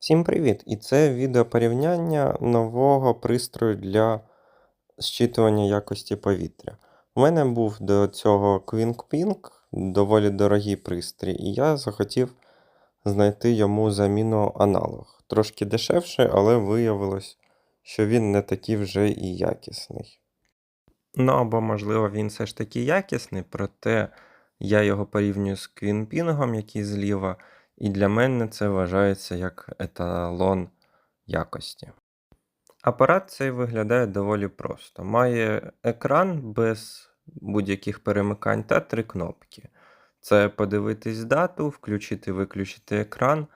Всім привіт! І це відео порівняння нового пристрою для зчитування якості повітря. У мене був до цього QuickPink, доволі дорогий пристрій, і я захотів знайти йому заміну аналог. Трошки дешевше, але виявилось, що він не такий вже і якісний. Ну або, можливо, він все ж таки якісний, проте я його порівнюю з QuickPing, який зліва. І для мене це вважається як еталон якості. Апарат цей виглядає доволі просто. Має екран без будь-яких перемикань та три кнопки. Це подивитись дату, включити-виключити екран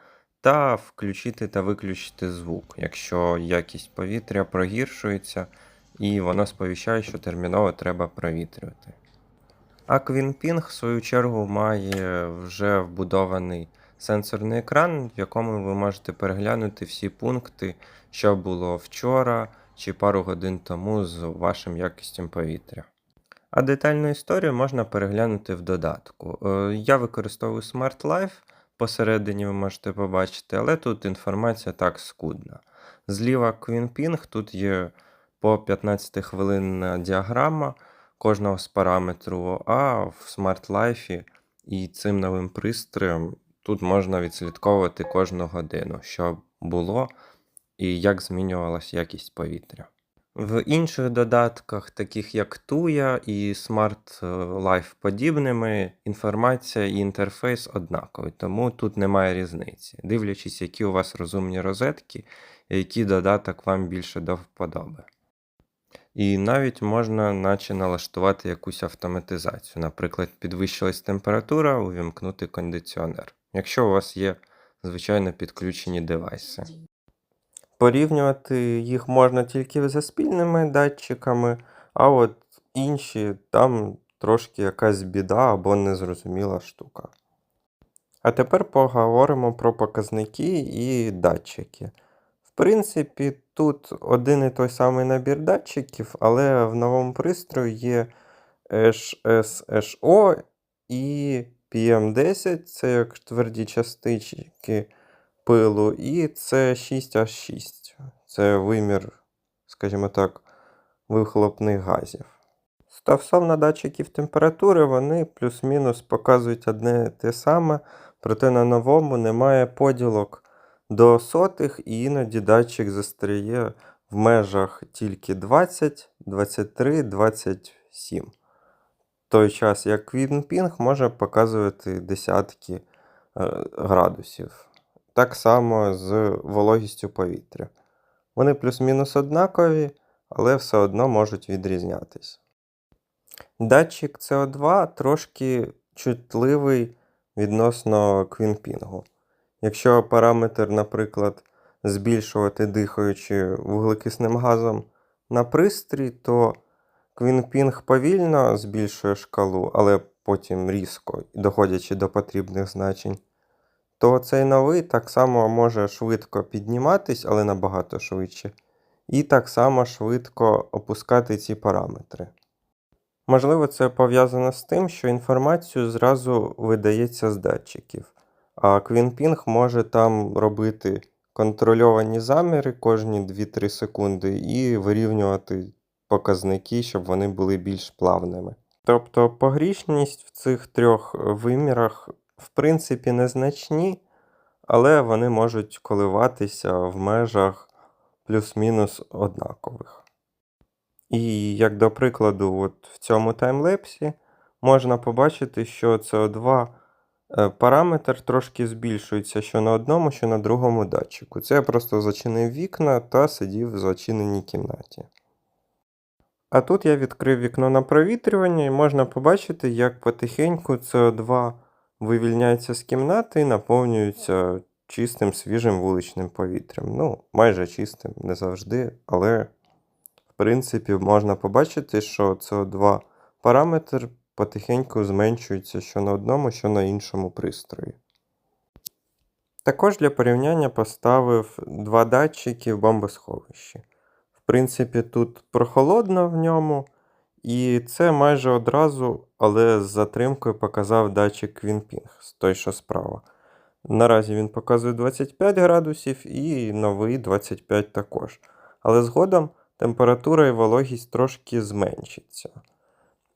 та включити та виключити звук, якщо якість повітря прогіршується і воно сповіщає, що терміново треба провітрювати. А QuickPing, в свою чергу, має вже вбудований сенсорний екран, в якому ви можете переглянути всі пункти, що було вчора чи пару годин тому з вашим якістю повітря. А детальну історію можна переглянути в додатку. Е, Я використовую Smart Life, посередині ви можете побачити, але тут інформація так скудна. Зліва QuickPing, тут є по 15 хвилинна діаграма кожного з параметру, а в Smart Life і цим новим пристроєм Тут можна відслідковувати кожну годину, що було і як змінювалася якість повітря. В інших додатках, таких як Tuya і Smart Life подібними, інформація і інтерфейс однакові, тому тут немає різниці, дивлячись, які у вас розумні розетки, і який додаток вам більше до вподоби. І навіть можна наче налаштувати якусь автоматизацію. Наприклад, підвищилась температура, увімкнути кондиціонер якщо у вас є, звичайно, підключені девайси. Порівнювати їх можна тільки за спільними датчиками, а от інші там трошки якась біда або незрозуміла штука. А тепер поговоримо про показники і датчики. В принципі, тут один і той самий набір датчиків, але в новому пристрої є HSHO і PM10 це як тверді частички пилу, і це 6H6. Це вимір, скажімо так, вихлопних газів. Стосовно датчиків температури, вони плюс-мінус показують одне те саме, проте на новому немає поділок до сотих, і іноді датчик застряє в межах тільки 20, 23, 27 той час, як Квінпінг може показувати десятки е, градусів. Так само з вологістю повітря. Вони плюс-мінус однакові, але все одно можуть відрізнятися. Датчик CO2 трошки чутливий відносно квінпінгу. Якщо параметр, наприклад, збільшувати дихаючи вуглекисним газом на пристрій, то Квінпінг повільно збільшує шкалу, але потім різко, доходячи до потрібних значень, то цей новий так само може швидко підніматись, але набагато швидше, і так само швидко опускати ці параметри. Можливо, це пов'язано з тим, що інформацію зразу видається з датчиків, а Квінпінг може там робити контрольовані заміри кожні 2-3 секунди і вирівнювати показники, щоб вони були більш плавними. Тобто погрішність в цих трьох вимірах, в принципі, незначні, але вони можуть коливатися в межах плюс-мінус однакових. І, як до прикладу, от в цьому таймлепсі можна побачити, що CO2 е, параметр трошки збільшується що на одному, що на другому датчику. Це я просто зачинив вікна та сидів в зачиненій кімнаті. А тут я відкрив вікно на провітрювання і можна побачити, як потихеньку СО2 вивільняється з кімнати і наповнюється чистим свіжим вуличним повітрям. Ну, майже чистим, не завжди, але, в принципі, можна побачити, що СО2 параметр потихеньку зменшується що на одному, що на іншому пристрої. Також для порівняння поставив два датчики в бомбосховищі принципі, тут прохолодно в ньому. І це майже одразу, але з затримкою показав датчик Квінпінг, той, що справа. Наразі він показує 25 градусів і новий 25 також. Але згодом температура і вологість трошки зменшиться.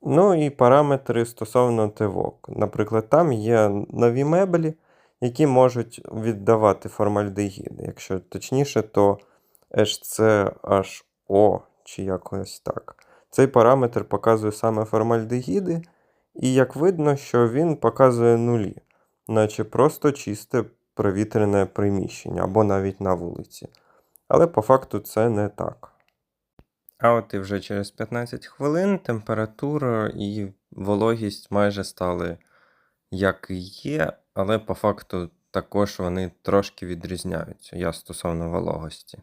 Ну і параметри стосовно ТВОК. Наприклад, там є нові меблі, які можуть віддавати формальдегіди. Якщо точніше, то HCHO чи якось так. Цей параметр показує саме формальдегіди, і як видно, що він показує нулі, наче просто чисте провітрене приміщення або навіть на вулиці. Але по факту це не так. А от і вже через 15 хвилин температура і вологість майже стали як і є, але по факту також вони трошки відрізняються. Я стосовно вологості.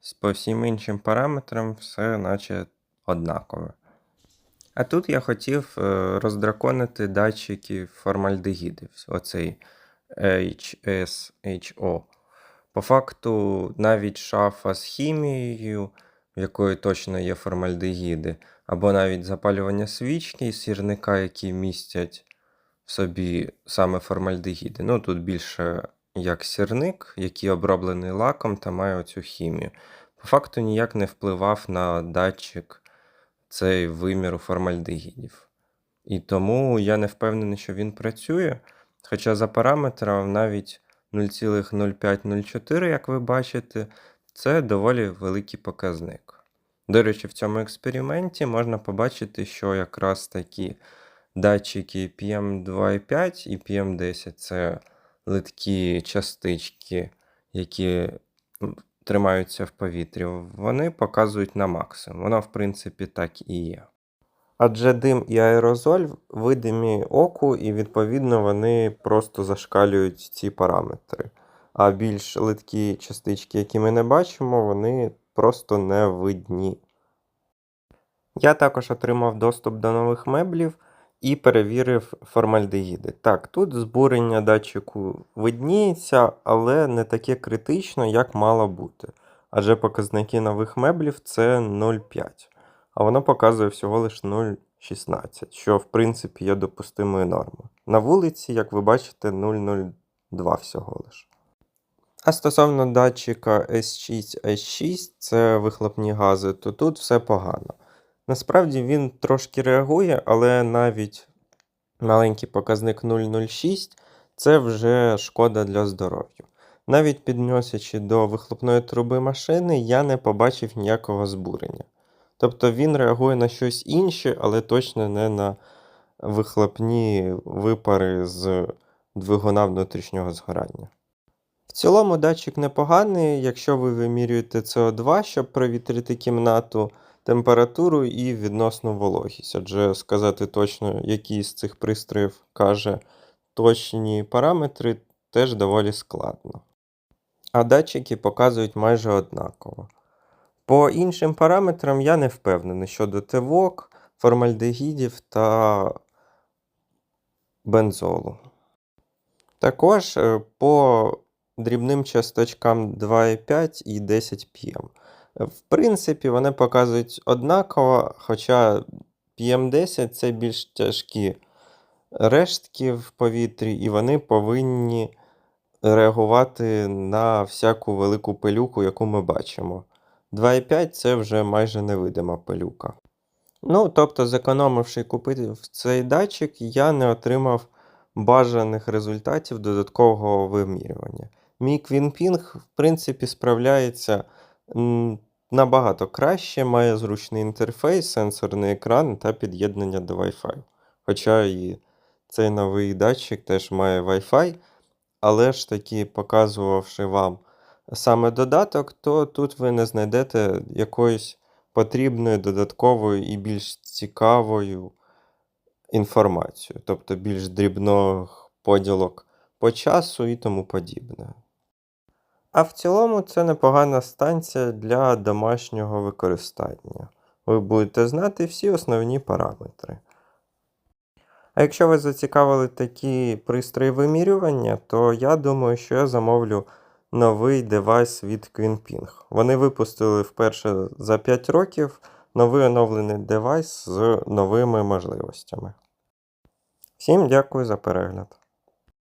З- По всім іншим параметрам все наче однакове. А тут я хотів е, роздраконити датчики формальдегідів, оцей HSHO. По факту, навіть шафа з хімією, в якої точно є формальдегіди, або навіть запалювання свічки і сірника, які містять в собі саме формальдегіди. Ну, тут більше як сірник, який оброблений лаком та має оцю хімію. По факту ніяк не впливав на датчик цей виміру формальдегідів. І тому я не впевнений, що він працює. Хоча за параметром навіть 0,0504, як ви бачите, це доволі великий показник. До речі, в цьому експерименті можна побачити, що якраз такі датчики PM2,5 і PM10 це литкі частички, які тримаються в повітрі, вони показують на максимум. Воно, в принципі, так і є. Адже дим і аерозоль видимі оку, і відповідно вони просто зашкалюють ці параметри. А більш литкі частички, які ми не бачимо, вони просто не видні. Я також отримав доступ до нових меблів і перевірив формальдегіди. Так, тут збурення датчику видніється, але не таке критично, як мало бути. Адже показники нових меблів це 0,5, а воно показує всього лише 0,16, що в принципі є допустимою нормою. На вулиці, як ви бачите, 0,02 всього лише. А стосовно датчика S6 S6, це вихлопні гази, то тут все погано. Насправді він трошки реагує, але навіть маленький показник 0,06 це вже шкода для здоров'я. Навіть підносячи до вихлопної труби машини, я не побачив ніякого збурення. Тобто він реагує на щось інше, але точно не на вихлопні випари з двигуна внутрішнього згорання. В цілому датчик непоганий, якщо ви вимірюєте СО2, щоб провітрити кімнату, температуру і відносну вологість. Адже сказати точно, який з цих пристроїв каже точні параметри, теж доволі складно. А датчики показують майже однаково. По іншим параметрам я не впевнений щодо ТВОК, формальдегідів та бензолу. Також е, по дрібним часточкам 2,5 і 10 пм. В принципі, вони показують однаково, хоча PM10 це більш тяжкі рештки в повітрі, і вони повинні реагувати на всяку велику пилюку, яку ми бачимо. 2,5 це вже майже невидима пилюка. Ну, тобто, зекономивши купити цей датчик, я не отримав бажаних результатів додаткового вимірювання. Мій Квінпінг, в принципі, справляється набагато краще, має зручний інтерфейс, сенсорний екран та під'єднання до Wi-Fi. Хоча і цей новий датчик теж має Wi-Fi, але ж таки, показувавши вам саме додаток, то тут ви не знайдете якоїсь потрібної додаткової і більш цікавою інформацію, тобто більш дрібних поділок по часу і тому подібне. А в цілому це непогана станція для домашнього використання. Ви будете знати всі основні параметри. А якщо вас зацікавили такі пристрої вимірювання, то я думаю, що я замовлю новий девайс від QueenPing. Вони випустили вперше за 5 років новий оновлений девайс з новими можливостями. Всім дякую за перегляд.